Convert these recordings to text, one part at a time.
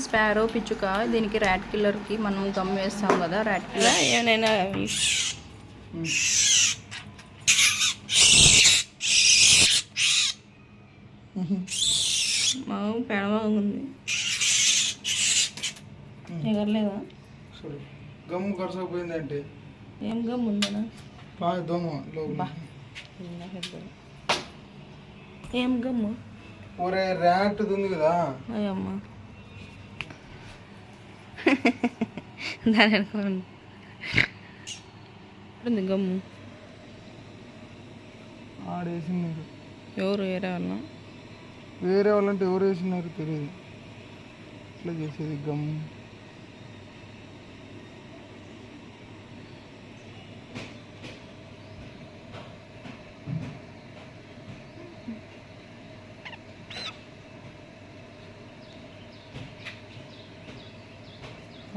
Sparrow పిచ్చుక దీనికి rat కిల్లర్కి మనం గమ్ వేస్తాం కదా ర్యాట్ కిల్లర్ ఏమైనా మాకు పెడమగా ఉంది ఎగరలేదా? సరే. గమ్ము కరసకపోయిందంటే ఏం గమ్ ఉందనా ఏం గమ్ము ఒరే ర్యాట్ ఉంది కదా? అయ్యమ్మ. దాని అనుకోండి ఉంది. గమ్ము ఆడేసినారు ఎవరు వేరే వాళ్ళ? వేరే వాళ్ళంటే ఎవరు వేసినారు తెలియదు. ఇట్లా చేసేది గమ్ము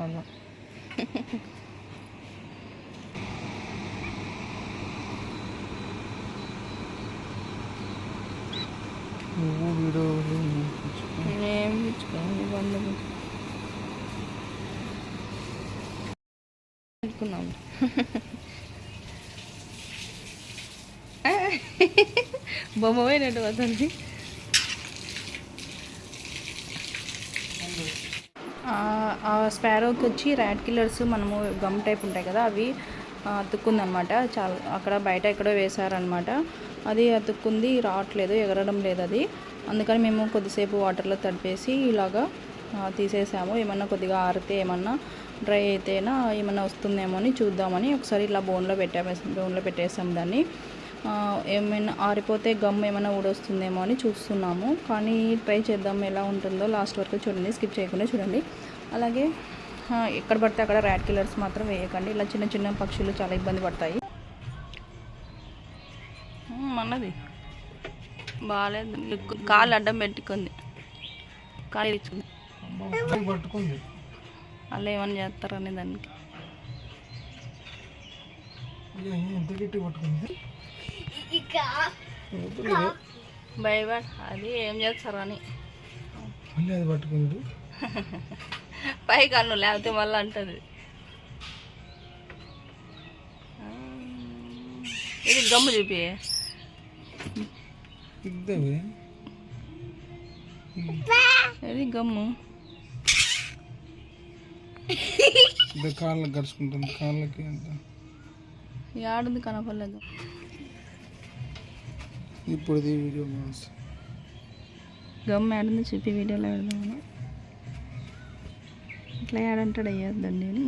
అలా నువ్వు వీడియోలు నేనేం బొమ్మ పోయినట్టు వస్తుంది స్పారోకి వచ్చి ర్యాట్ కిల్లర్స్ మనము గమ్ టైప్ ఉంటాయి కదా అవి అతుక్కుందనమాట చాలా అక్కడ బయట ఎక్కడో వేశారనమాట అది అతుక్కుంది రావట్లేదు ఎగరడం లేదు అది. అందుకని మేము కొద్దిసేపు వాటర్లో తడిపేసి ఇలాగా తీసేసాము. ఏమన్నా కొద్దిగా ఆరితే ఏమన్నా డ్రై అయితేనా ఏమన్నా వస్తుందేమో అని చూద్దామని ఒకసారి ఇలా బోన్లో పెట్టాము బోన్లో పెట్టేసాం దాన్ని. ఏమైనా ఆరిపోతే గమ్ ఏమైనా ఊడొస్తుందేమో అని చూస్తున్నాము. కానీ ట్రై చేద్దాం ఎలా ఉంటుందో లాస్ట్ వరకు చూడండి స్కిప్ చేయకుండా చూడండి. అలాగే ఎక్కడ పడితే అక్కడ ర్యాట్ కిల్లర్స్ మాత్రం వేయకండి. ఇలా చిన్న చిన్న పక్షులు చాలా ఇబ్బంది పడతాయి. ఉమ్, అన్నది బాగాలేదు కాలు అడ్డం పెట్టుకుంది. కాలు ఇచ్చుకుంది పట్టుకుంది అలా ఏమన్నా చేస్తారని దానికి. భయపడ అది ఏం చేస్తారని పట్టుకుంది. పై కన్ను లేకపోతే మళ్ళీ అంటది. ఇది గమ్ము చూపి. ఇది గమ్ము. కాళ్ళకి గడుచుకుంటుంది కాళ్ళకి యాడుంది కనపడలేదు. ఇప్పుడు వీడియో గమ్ యాడుంది చూపి వీడియోలో పెడదామని. ఎట్లా యాడంటాడు అయ్యేద్దండి అని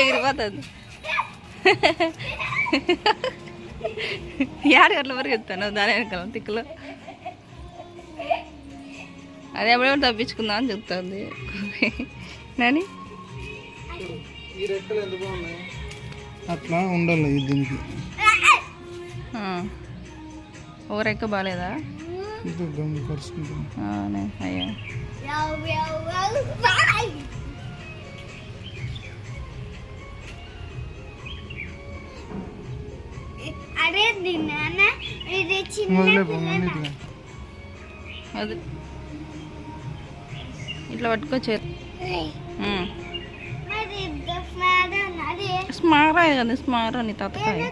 ఎగిరిపోతుంది. యాడ వరకు ఎత్తాను దాని వెనకాల తిక్కులో? అది ఎప్పుడెప్పుడు తప్పించుకుందాం అని చెప్తుంది. నాని? అట్లా ఉండాలి దీనికి. ఆ. ఓ రెక్క బాగాలేదా అయ్యో. అరే నాన్న ఇది చిన్న అది. ఇట్లా పట్టుకోవచ్చు స్మారా కదా స్మారా నీ తాతకాయ.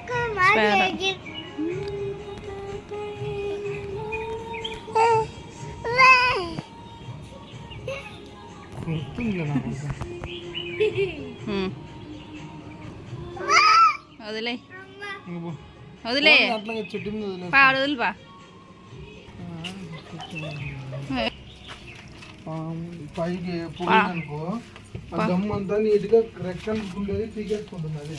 స్పారా. వదిలే ఇంక పో. వదిలే అట్లాగే చెట్టు మీద వదిలేస్తా. పా వదిలి పా ఆ, పైకి పోయిందనుకో ఆ గమ్ అంతా నీట్గా రెక్కలు ఉండేది పీకేసుకుంటుంది అదే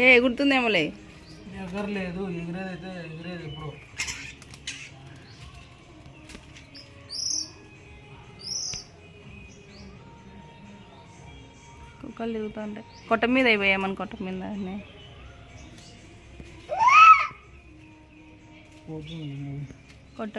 ఏ గుర్తుందేమోలే ఎగరలేదు ఎగిరేది అయితే ఎగిరేది ఎప్పుడు? కుక్కలు ఉంటాయి కొట్ట మీద అయిపోయామని కొట్ట మీద కొట్ట